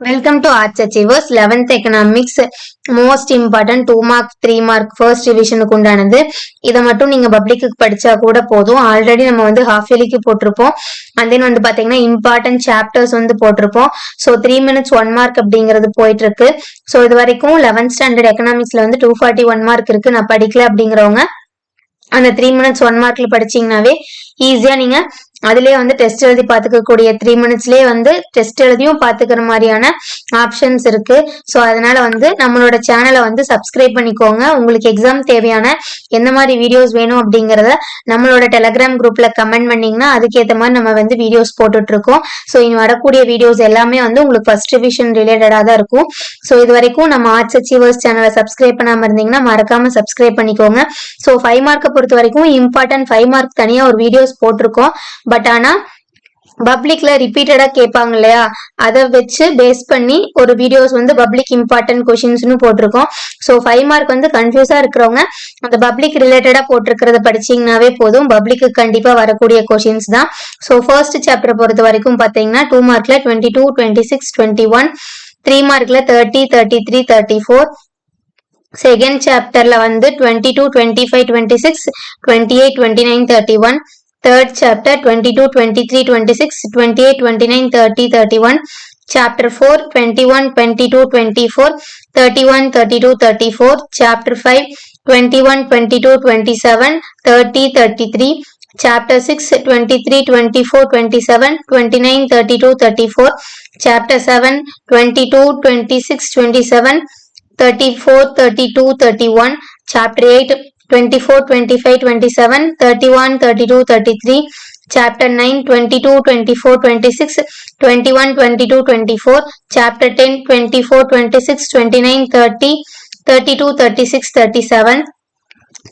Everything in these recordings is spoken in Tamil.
Welcome to Arts Achievers eleventh economics most important two mark three mark first டிவிஷனுக்கு உண்டானது இதை மட்டும் நீங்க பப்ளிக்கு படிச்சா கூட போதும். ஆல்ரெடி நம்ம வந்து ஹாஃப் இயர்லிக்கு போட்டிருப்போம். அண்ட் தென் வந்து பாத்தீங்கன்னா இம்பார்ட்டன்ட் சாப்டர்ஸ் வந்து போட்டிருப்போம். So three minutes one mark அப்படிங்கிறது போயிட்டு இருக்கு ஸோ இது வரைக்கும் லெவன்த் ஸ்டாண்டர்ட் எக்கனாமிக்ஸ்ல வந்து டூ ஃபார்ட்டி ஒன் மார்க் இருக்கு. நான் படிக்கல அப்படிங்கிறவங்க. அந்த த்ரீ மினிட்ஸ் ஒன் மார்க்ல படிச்சீங்கன்னாவே ஈஸியா நீங்க அதுலயே வந்து டெஸ்ட் எழுதி பார்த்துக்கக்கூடிய த்ரீ மினிட்ஸ்லயே வந்து டெஸ்ட் எழுதியும் பார்த்துக்கிற மாதிரியான ஆப்ஷன்ஸ் இருக்கு. ஸோ அதனால வந்து நம்மளோட சேனலை வந்து சப்ஸ்கிரைப் பண்ணிக்கோங்க. உங்களுக்கு எக்ஸாம் தேவையான எந்த மாதிரி வீடியோஸ் வேணும் அப்படிங்கிறத நம்மளோட டெலகிராம் குரூப்ல கமெண்ட் பண்ணீங்கன்னா அதுக்கேற்ற மாதிரி நம்ம வந்து வீடியோஸ் போட்டுட்டு இருக்கோம் ஸோ இனி வரக்கூடிய வீடியோஸ் எல்லாமே வந்து உங்களுக்கு ஃபர்ஸ்ட் ரிவிஷன் ரிலேட்டடாக தான் இருக்கும். ஸோ இது வரைக்கும் நம்ம ஆர்ட்ஸ் அச்சீவர்ஸ் சேனலை சப்ஸ்கிரைப் பண்ணாம இருந்தீங்கன்னா மறக்காம சப்ஸ்கிரைப் பண்ணிக்கோங்க. ஸோ ஃபைவ் மார்க்கை பொறுத்த வரைக்கும் இம்பார்ட்டன்ட் ஃபைவ் மார்க் தனியாக ஒரு வீடியோஸ் போட்டிருக்கோம். பட் ஆனா பப்ளிக்ல ரிப்பீட்டடா கேட்பாங்க இல்லையா? அதை வச்சு பேஸ் பண்ணி ஒரு வீடியோஸ் வந்து பப்ளிக் இம்பார்ட்டன்ட் கொஷின்ஸ்னு போட்டிருக்கோம். ஸோ ஃபைவ் மார்க் வந்து கன்ஃபியூஸா இருக்கிறவங்க அந்த பப்ளிக் ரிலேட்டடா போட்டிருக்கிறத படிச்சீங்கன்னாவே போதும். பப்ளிக்கு கண்டிப்பா வரக்கூடிய கொஷின்ஸ் தான். ஸோ ஃபர்ஸ்ட் சாப்டர் பொறுத்த வரைக்கும் பார்த்தீங்கன்னா two மார்க்ல twenty two twenty six twenty one three மார்க்ல thirty thirty three thirty four second சாப்டர்ல வந்து twenty two twenty five twenty six twenty eight twenty nine thirty one third chapter 22 23 26 28 29 30 31 chapter 4 21 22 24 31 32 34 chapter 5 21 22 27 30 33 chapter 6 23 24 27 29 32 34 chapter 7 22 26 27 34 32 31 chapter 8 24, 25, 27, 31, 32, 33, chapter 9, 22, 24, 26, 21, 22, 24, chapter 10, 24, 26, 29, 30, 32, 36, 37,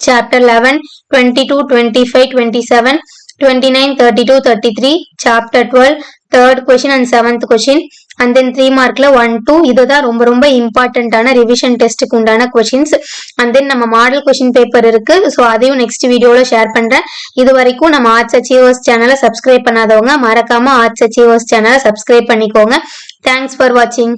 chapter 11, 22, 25, 27, 29, 32, 33, chapter 12, third question and seventh question and then three மார்க்ல one two இதுதான் ரொம்ப ரொம்ப இம்பார்ட்டன்டான ரிவிஷன் டெஸ்ட்டுக்கு உண்டான கொஷின்ஸ் அண்ட் தென் நம்ம மாடல் கொஷின் பேப்பர் இருக்கு. ஸோ அதையும் நெக்ஸ்ட் வீடியோல ஷேர் பண்றேன். இது வரைக்கும் நம்ம ஆர்ட்ஸ் அச்சீவர்ஸ் சேனலை சப்ஸ்கிரைப் பண்ணாதவங்க மறக்காம ஆர்ட்ஸ் அச்சீவர்ஸ் சேனலை சப்ஸ்கிரைப் பண்ணிக்கோங்க. தேங்க்ஸ் ஃபார் வாட்சிங்